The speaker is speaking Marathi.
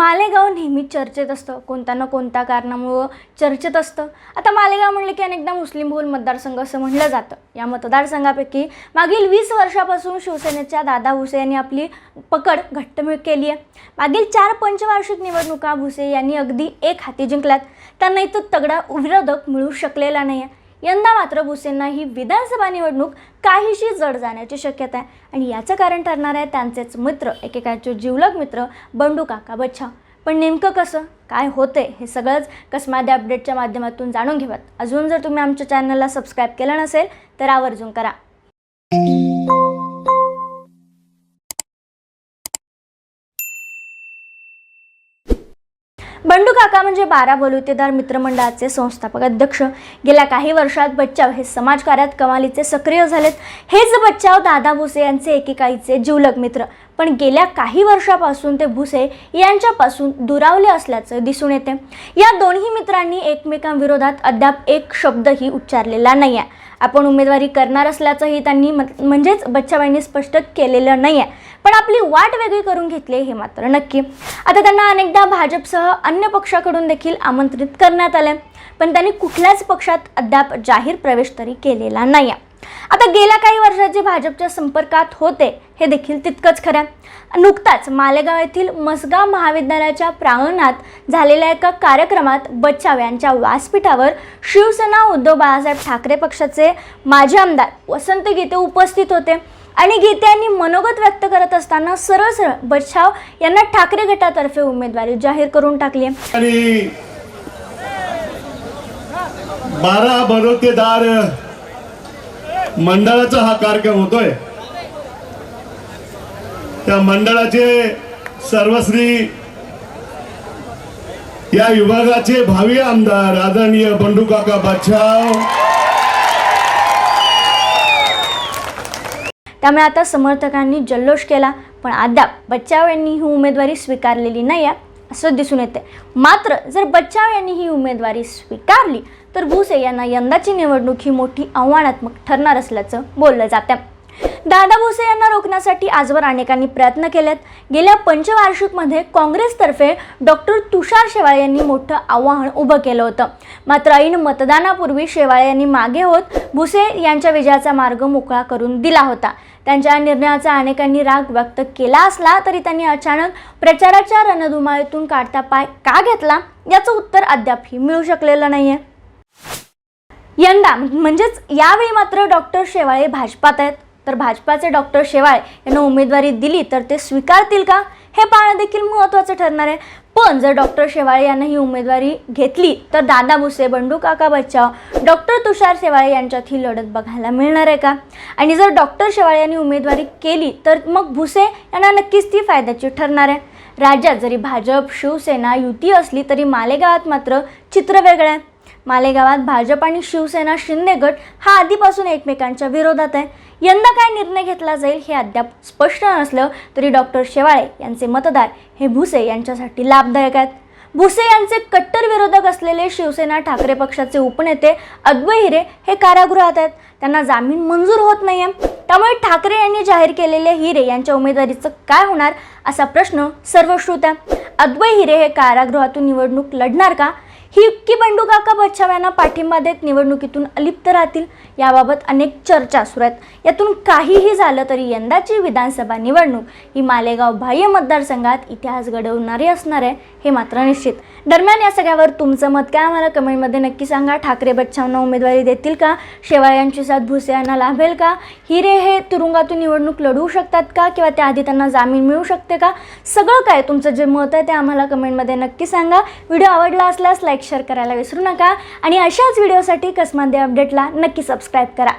मालेगाव नेहमी चर्चेत असतं. कोणत्या ना कोणत्या कारणामुळं चर्चेत असतं. आता मालेगाव म्हणलं की अनेकदा मुस्लिम बहुल मतदारसंघ असं म्हटलं जातं. या मतदारसंघापैकी मागील वीस वर्षापासून शिवसेनेच्या दादा भुसे यांनी आपली पकड घट्टमिळ केली आहे. मागील चार पंचवार्षिक निवडणुका भुसे यांनी अगदी एक हाती जिंकल्यात. त्यांना इथं तगडा विरोधक मिळू शकलेला नाही आहे यंदा मात्र भुसेंना ही विधानसभा निवडणूक काहीशी जड जाण्याची शक्यता आहे. आणि याचं कारण ठरणार आहे त्यांचेच मित्र एकेकाचे जिवलग मित्र बंडू काका बच्छा. पण नेमकं कसं काय होते हे सगळंच कसमाद्या अपडेटच्या माध्यमातून जाणून घेऊयात. अजून जर तुम्ही आमच्या चॅनलला सबस्क्राईब केलं नसेल तर आवर्जून करा. बंडू काका म्हणजे बारा बलुतेदार मित्रमंडळाचे संस्थापक अध्यक्ष. गेल्या काही वर्षात बच्चाव हे समाजकार्यात कमालीचे सक्रिय झालेत. हेच बच्चाव दादा भुसे यांचे एकेकाळीचे जिवलग मित्र. पण गेल्या काही वर्षापासून ते भुसे यांच्यापासून दुरावले असल्याचं दिसून येते. या दोन्ही मित्रांनी एकमेकांविरोधात अद्याप एक शब्दही उच्चारलेला नाही आहे आपण उमेदवारी करणार असल्याचंही त्यांनी मत- म्हणजेच बच्चाबाईंनी स्पष्ट केलेलं नाही आहे पण आपली वाट वेगळी करून घेतली हे मात्र नक्की. आता त्यांना अनेकदा भाजपसह अन्य पक्षाकडून देखील आमंत्रित करण्यात आले पण त्यांनी कुठल्याच पक्षात अद्याप जाहीर प्रवेश तरी केलेला नाही आहे आता गेल्या काही वर्षात जे भाजपच्या संपर्कात होते हे देखील तितकंच खरं आहे. नुकताच मालेगाव येथील मसगाव महाविद्यालयाच्या प्रांगणात झालेल्या एका कार्यक्रमात बच्चाव यांच्या व्यासपीठावर शिवसेना उद्धव बाळासाहेब ठाकरे पक्षाचे माजी आमदार वसंत गीते उपस्थित होते आणि गीते यांनी मनोगत व्यक्त करत असताना सरळ सरळ बच्छाव यांना ठाकरे गटातर्फे उमेदवारी जाहीर करून टाकली आहे आणि बारा भरोतेदार मंडळाचा हा कार्यक्रम होतोय. त्या मंडळाचे सर्वश्री या विभागाचे भावी आमदार आदरणीय बंडू काका त्यामुळे आता समर्थकांनी जल्लोष केला पण अद्याप बच्चाव यांनी ही उमेदवारी स्वीकारलेली नाही आहे. असं दिसून येते मात्र जर बच्चाव यांनी ही उमेदवारी स्वीकारली तर भुसे यांना यंदाची निवडणूक ही मोठी आव्हानात्मक ठरणार असल्याचं बोललं जातं दादा भुसे यांना रोखण्यासाठी आजवर अनेकांनी प्रयत्न केलेत. गेल्या पंचवार्षिकमध्ये काँग्रेसतर्फे डॉक्टर तुषार शेवाळे यांनी मोठं आव्हान उभं केलं होतं. मात्र ऐन मतदानापूर्वी शेवाळे यांनी मागे होत भुसे यांच्या विजयाचा मार्ग मोकळा करून दिला होता. त्यांच्या निर्णयाचा अनेकांनी राग व्यक्त केला असला तरी त्यांनी अचानक प्रचाराच्या रणधुमाळीतून काढता पाय का घेतला? याचं उत्तर अद्यापही मिळू शकलेलं नाहीये. यंदा म्हणजेच यावेळी मात्र डॉक्टर शेवाळे भाजपात आहेत. तर भाजपाचे डॉक्टर शेवाळे यांना उमेदवारी दिली तर ते स्वीकारतील का? हे पाहणं देखील महत्त्वाचं ठरणार आहे. पण जर डॉक्टर शेवाळे यांना ही उमेदवारी घेतली तर दादा भुसे बंडू काका बच्चाव डॉक्टर तुषार शेवाळे यांच्यात ही लढत बघायला मिळणार आहे का? आणि जर डॉक्टर शेवाळे यांनी उमेदवारी केली तर मग भुसे यांना नक्कीच ती फायद्याची ठरणार आहे. राज्यात जरी भाजप शिवसेना युती असली तरी मालेगावात मात्र चित्र वेगळं आहे. मालेगावात भाजप आणि शिवसेना शिंदे गट हा आधीपासून एकमेकांच्या विरोधात आहे. यंदा काय निर्णय घेतला जाईल हे अद्याप स्पष्ट नसलं तरी डॉक्टर शेवाळे यांचे मतदार हे भुसे यांच्यासाठी लाभदायक आहेत. भुसे यांचे कट्टर विरोधक असलेले शिवसेना ठाकरे पक्षाचे उपनेते अद्वै हिरे हे कारागृहात आहेत. त्यांना जामीन मंजूर होत नाही आहे त्यामुळे ठाकरे यांनी जाहीर केलेले हिरे यांच्या उमेदवारीचं काय होणार असा प्रश्न सर्वश्रुत आहे. अद्वै हिरे हे कारागृहातून निवडणूक लढणार का? ही की बंडू काका बच्छाव यांना पाठिंबा देत निवडणुकीतून अलिप्त राहतील याबाबत अनेक चर्चा सुरू आहेत. यातून काहीही झालं तरी यंदाची विधानसभा निवडणूक ही मालेगाव बाह्य मतदारसंघात इतिहास घडवणारी असणार आहे हे मात्र निश्चित. दरम्यान या सगळ्यावर तुमचं मत काय आम्हाला कमेंटमध्ये नक्की सांगा. ठाकरे बच्चांना उमेदवारी देतील का? शेवाळे यांची साथ भुसे यांना लाभेल का? हिरे हे तुरुंगातून निवडणूक लढवू शकतात का? किंवा त्याआधी त्यांना जामीन मिळू शकते का? सगळं काय तुमचं जे मत आहे ते आम्हाला कमेंटमध्ये नक्की सांगा. व्हिडिओ आवडला असल्यास लाईक शेअर करायला विसरू नका. आणि अशाच व्हिडिओसाठी कसमाद्या अपडेटला नक्की सबस्क्राईब करा.